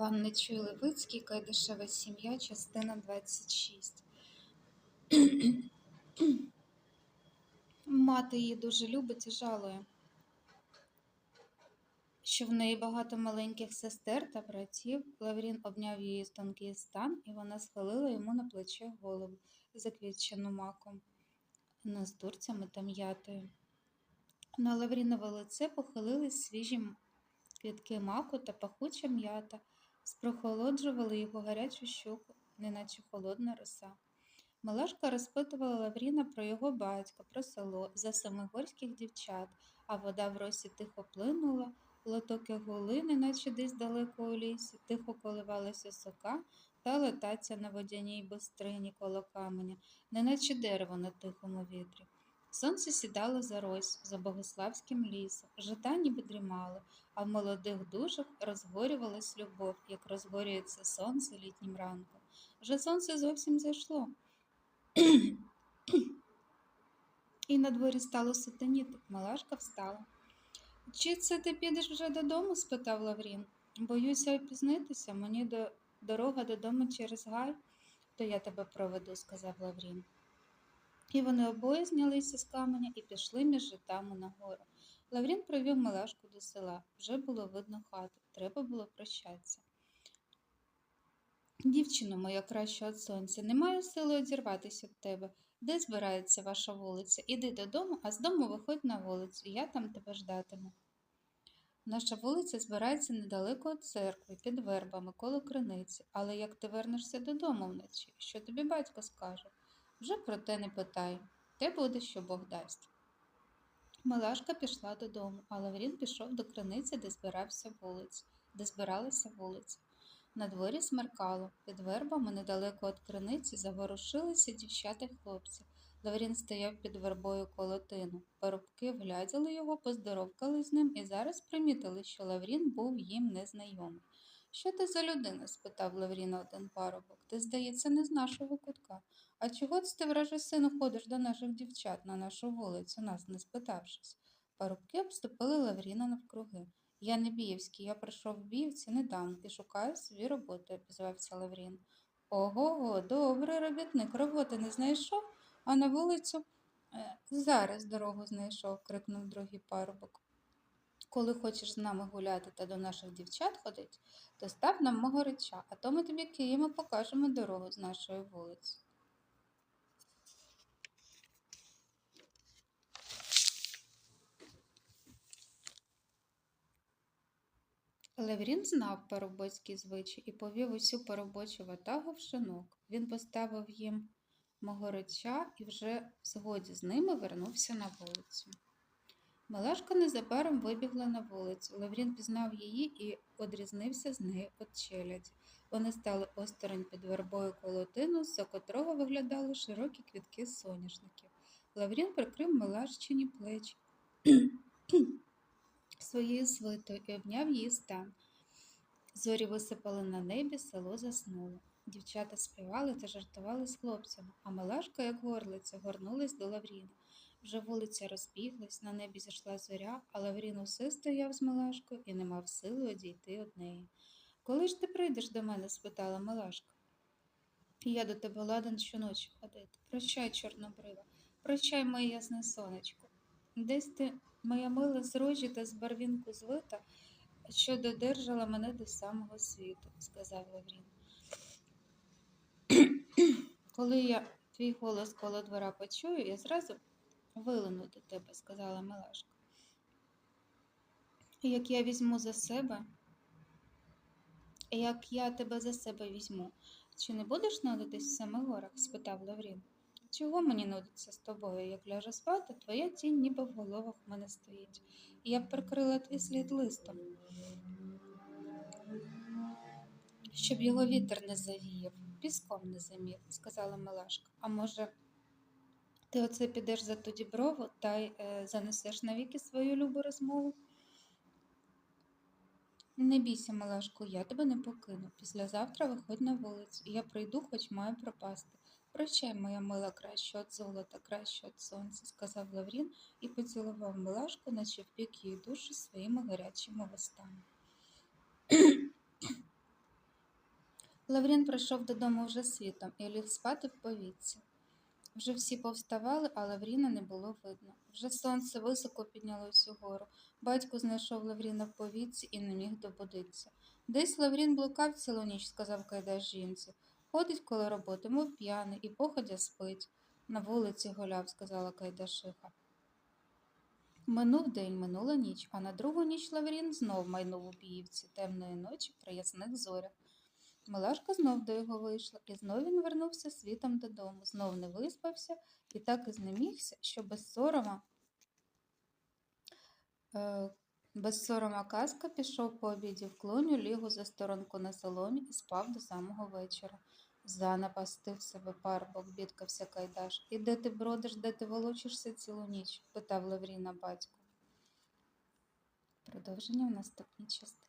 Іван Нечуй Левицький, Кайдашева сім'я, частина 26. Мати її дуже любить і жалує, що в неї багато маленьких сестер та братів. Лаврін обняв її тонкий стан, і вона схилила йому на плече голову, заквітчену маком, наздурцями та м'ятою. На Лаврінове лице похилились свіжі квітки маку та пахуча м'ята, спрохолоджували його гарячу щоку, неначе холодна роса. Малашка розпитувала Лавріна про його батька, про село, за семигорських дівчат, а вода в росі тихо плинула, лотоки гули, неначе десь далеко у лісі, тихо коливалася сока та летаться на водяній бистрині коло каменя, неначе дерево на тихому вітрі. Сонце сідало за рось, за богославським лісом, жита ніби дрімали, а в молодих душах розгорювалась любов, як розгорюється сонце літнім ранком. Вже сонце зовсім зайшло. І на дворі стало сутеніти. Малашка встала. Чи це ти підеш вже додому? спитав Лаврін. Боюся опізнитися, мені до... дорога додому через гай, то я тебе проведу, сказав Лаврін. І вони обоє знялися з каменя і пішли між житами нагору. Лаврін провів Малашку до села. Вже було видно хату, треба було прощатися. Дівчино моя краща від сонця, не маю сили одірватися від тебе. Де збирається ваша вулиця? Іди додому, а з дому виходь на вулицю, я там тебе ждатиму. Наша вулиця збирається недалеко від церкви, під вербами, коло криниці, але як ти вернешся додому вночі, що тобі батько скаже? Вже про те не питай, те буде, що Бог дасть. Милашка пішла додому, а Лаврін пішов до криниці, де збирався вулиць, де збиралася вулиця. На дворі смеркало, під вербами недалеко від криниці заворушилися дівчата й хлопці. Лаврін стояв під вербою коло тину. Парубки вгляділи його, поздоровкали з ним і зараз примітили, що Лаврін був їм незнайомий. Що ти за людина? спитав Лавріна один парубок. Ти, здається, не з нашого кутка. А чого ти, враже сину, ходиш до наших дівчат на нашу вулицю, нас не спитавшись? Парубки обступили Лавріна навкруги. Я не Біївський, я прийшов в Біївці недавно і шукаю собі роботи, обізвався Лаврін. Ого, го добрий робітник, роботи не знайшов, а на вулицю «Е, зараз дорогу знайшов, крикнув другий парубок. Коли хочеш з нами гуляти та до наших дівчат ходить, то став нам мого реча, а то ми тобі Києва покажемо дорогу з нашої вулиці. Леврін знав парубоцький звичай і повів усю парубочу ватагу в шинок. Він поставив їм могорича і вже згоді з ними вернувся на вулицю. Малашка незабаром вибігла на вулицю. Леврін пізнав її і одрізнився з нею від челяді. Вони стали осторонь під вербою колотину, з котрого виглядали широкі квітки соняшників. Лаврін прикрив Малашчині плечі своєю свитою і обняв її стан. Зорі висипали на небі, село заснуло. Дівчата співали та жартували з хлопцями, а Малашка, як горлиця, горнулась до Лавріна. Вже вулиця розбіглась, на небі зійшла зоря, а Лаврін усе стояв з Малашкою і не мав сили одійти від неї. Коли ж ти прийдеш до мене? спитала Малашка. Я до тебе ладен щоночі ходити. Прощай, чорнобрива, прощай, моє ясне сонечко. Десь ти, моя мила з рожі та з барвінку звита, що додержала мене до самого світу, сказав Лаврін. Коли я твій голос коло двора почую, я зразу вилину до тебе, сказала Милашка. Як я візьму за себе, як я тебе за себе візьму, чи не будеш нудитись в самих горах? спитав Лаврін. Чого мені нудиться з тобою, як ляже спати, твоя тінь ніби в головах в мене стоїть, і я б прикрила твій слід листом, щоб його вітер не завіяв, піском не замів, сказала Милашка. А може, ти оце підеш за ту діброву та й е, занесеш навіки свою любу розмову? Не бійся, Малашку, я тебе не покину. Післязавтра виходь на вулицю, я прийду, хоч маю пропасти. Прощай, моя мила, краще від золота, краще від сонця, сказав Лаврін і поцілував Милашку, наче впік її душу своїми гарячими вустами. Лаврін прийшов додому вже світом і ліг спати в повітці. Вже всі повставали, а Лавріна не було видно. Вже сонце високо піднялось угору. Батько знайшов Лавріна в повітці і не міг добудитися. Десь Лаврін блукав цілу ніч, сказав Кайдаш жінці. Ходить коло роботи, мов п'яний, і походя спить. На вулиці гуляв, сказала Кайдашиха. Минув день, минула ніч, а на другу ніч Лаврін знов майнув у Піївці темної ночі при ясних зорях. Милашка знов до його вийшла, і знов він вернувся світом додому, знов не виспався і так і знемігся, що без сорома, е, без сорома казка пішов по обіді в клоню, ліг у засторонку на соломі і спав до самого вечора. Занапастив себе парубок, бідкався Кайдаш. І де ти бродиш, де ти волочишся цілу ніч? питав Лавріна батько. Продовження в наступній частині.